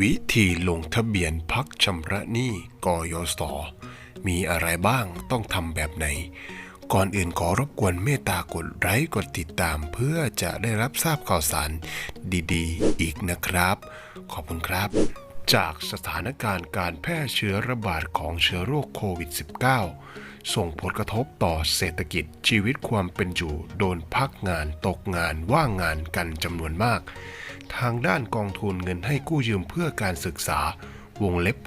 วิธีลงทะเบียนพักชำระหนี้กยศ มีอะไรบ้างต้องทำแบบไหน ก่อนอื่นขอรบกวนเมตตากดไลค์กดติดตามเพื่อจะได้รับทราบข่าวสารดีๆ อีกนะครับ ขอบคุณครับ จากสถานการณ์การแพร่เชื้อระบาดของเชื้อโรคโควิด -19 ส่งผลกระทบต่อเศรษฐกิจชีวิตความเป็นอยู่ โดนพักงานตกงานว่างงานกันจำนวนมาก ทางด้านกองทุนเงินให้กู้ยืมเพื่อการศึกษาวงเล็บ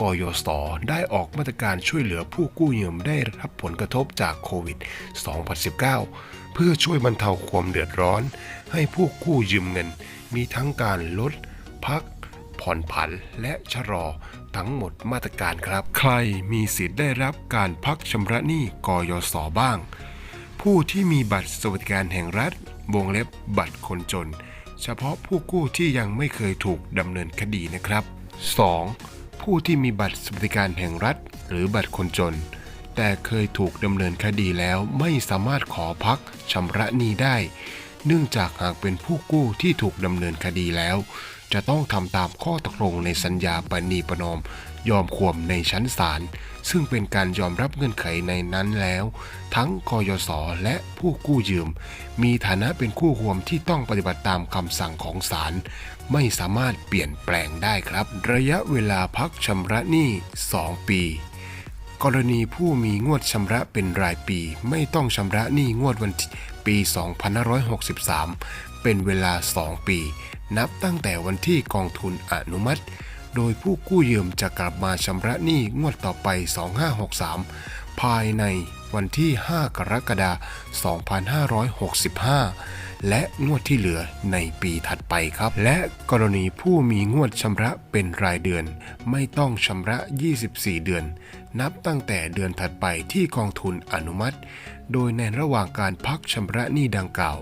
กยศได้ออกมาตรการช่วยเหลือผู้กู้ยืมได้รับผลกระทบจากโควิด 2019 เพื่อช่วยบรรเทาความเดือดร้อน ให้ผู้กู้ยืมเงิน มีทั้งการลด พัก ผ่อนผันและชะลอทั้งหมดมาตรการครับ ใครมีสิทธิ์ได้รับการพักชำระหนี้กยศบ้าง ผู้ที่มีบัตรสวัสดิการแห่งรัฐ วงเล็บบัตรคนจน เฉพาะผู้กู้ที่ยังไม่เคยถูกดำเนินคดีนะครับ 2. ผู้ที่มีบัตรสวัสดิการแห่งรัฐ หรือบัตรคนจน แต่เคยถูกดำเนินคดีแล้วไม่สามารถขอพักชำระหนี้ได้ เนื่องจากหากเป็นผู้กู้ที่ถูกดำเนินคดีแล้ว จะต้องทำตามข้อตกลงในสัญญาปณีประนอม ยอมความในชั้นศาลซึ่งเป็นการยอมรับเงื่อนไขในนั้นแล้ว ทั้งกยศและผู้กู้ยืม มีฐานะเป็นคู่ควมที่ต้องปฏิบัติตามคำสั่งของศาลไม่สามารถเปลี่ยนแปลงได้ครับ ระยะเวลาพักชำระหนี้ 2 ปี กรณีผู้มีงวดชำระเป็นรายปี ไม่ต้องชำระหนี้งวดวันปี 2563 เป็นเวลา 2 ปี นับตั้งแต่วันที่กองทุนอนุมัติ โดยผู้กู้ยืมจะกลับมาชำระหนี้งวดต่อไป 2563 ภายในวันที่ 5 กรกฎาคม 2565 และงวดที่เหลือในปีถัดไปครับ และกรณีผู้มีงวดชำระเป็นรายเดือน ไม่ต้องชำระ 24 เดือน นับตั้งแต่เดือนถัดไปที่กองทุนอนุมัติ โดยในระหว่างการพักชำระหนี้ดังกล่าว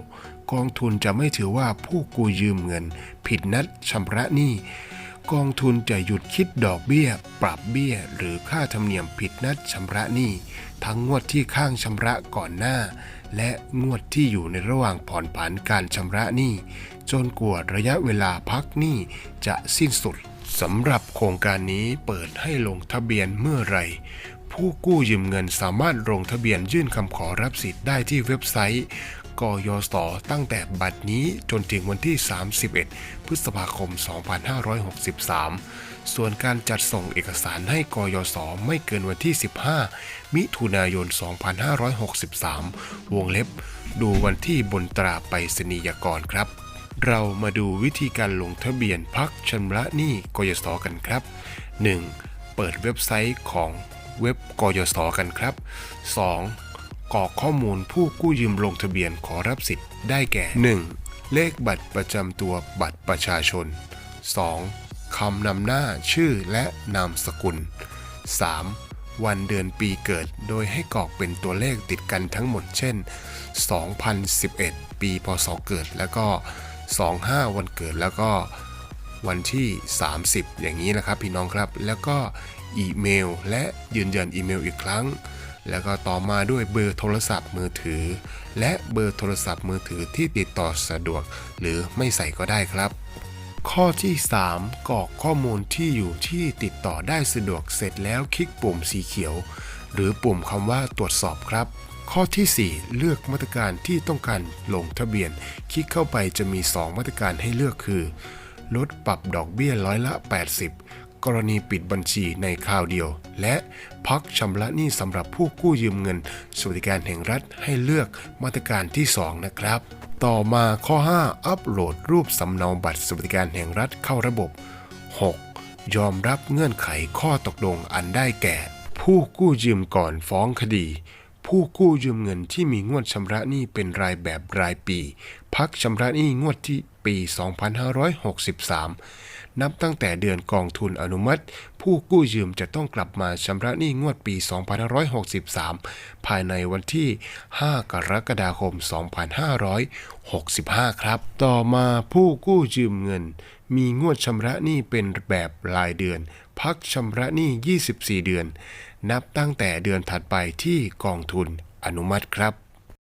กองทุนจะไม่ถือว่าผู้กู้ยืมเงิน ผิดนัดชำระหนี้ กองทุนจะหยุดคิดดอกเบี้ย ปรับเบี้ย หรือค่าธรรมเนียมผิดนัดชำระหนี้ ทั้งงวดที่ข้างชำระก่อนหน้า และงวดที่อยู่ในระหว่างผ่อนผันการชำระหนี้ จนกว่าระยะเวลาพักหนี้จะสิ้นสุดสำหรับโครงการนี้เปิดให้ลงทะเบียนเมื่อไรผู้กู้ยืมเงินสามารถลงทะเบียนยื่นคำขอรับสิทธิ์ได้ที่เว็บไซต์ กยศตั้งแต่บัดนี้จนถึงวันที่ 31 พฤษภาคม 2563 ส่วนการจัดส่งเอกสารให้กยศไม่เกินวันที่ 15 มิถุนายน 2563 วงเล็บ ดูวันที่บนตราไปรษณียกรครับ เรามาดูวิธีการลงทะเบียนพักชำระหนี้กยศกันครับ 1. เปิดเว็บไซต์ของเว็บกยศกันครับ 2. กรอกข้อมูลผู้กู้ยืมลงทะเบียนขอรับสิทธิ์ได้แก่ 1. เลขบัตรประจำตัวบัตรประชาชน 2. คำนำหน้าชื่อและนามสกุล 3. วันเดือนปีเกิดโดยให้กรอกเป็นตัวเลขติดกันทั้งหมดเช่น 2011 ปีพศเกิดแล้วก็ 25 วันเกิดแล้วก็วันที่ 30 อย่างนี้นะครับพี่น้องครับ แล้วก็อีเมลและยืนยันอีเมลอีกครั้ง แล้วก็ต่อมาด้วยเบอร์โทรศัพท์มือถือ และเบอร์โทรศัพท์มือถือที่ติดต่อสะดวก หรือไม่ใส่ก็ได้ครับ ข้อที่ 3กรอกข้อมูลที่อยู่ที่ติดต่อได้สะดวกเสร็จแล้วคลิกปุ่มสีเขียว หรือปุ่มคำว่าตรวจสอบครับข้อทีสี่4 เลือกมาตรการที่ต้องการลงทะเบียน คลิกเข้าไปจะมี 2 มาตรการให้เลือกคือ ลดปรับดอกเบี้ยร้อยละ 80 กรณีปิดบัญชีในคราวเดียว และพักชำระหนี้สำหรับผู้กู้ยืมเงิน สวัสดิการแห่งรัฐให้เลือกมาตรการที่ 2 นะครับ ต่อมาข้อ 5 อัปโหลดรูปสำเนาบัตรสวัสดิการแห่งรัฐเข้าระบบ 6. ยอมรับเงื่อนไขข้อตกลงอันได้แก่ ผู้กู้ยืมก่อนฟ้องคดีผู้กู้ยืมเงินที่มีงวดชำระหนี้เป็นรายแบบรายปี พักชำระหนี้งวดที่ปี 2563 นับตั้งแต่เดือนกองทุนอนุมัติ ผู้กู้ยืมจะต้องกลับมาชำระหนี้งวดปี 2563 ภายในวันที่ 5 กรกฎาคม 2565 ครับ ต่อมาผู้กู้ยืมเงิน มีงวดชำระหนี้เป็นแบบรายเดือน พักชำระหนี้ 24 เดือน นับตั้งแต่เดือนถัดไปที่กองทุนอนุมัติครับ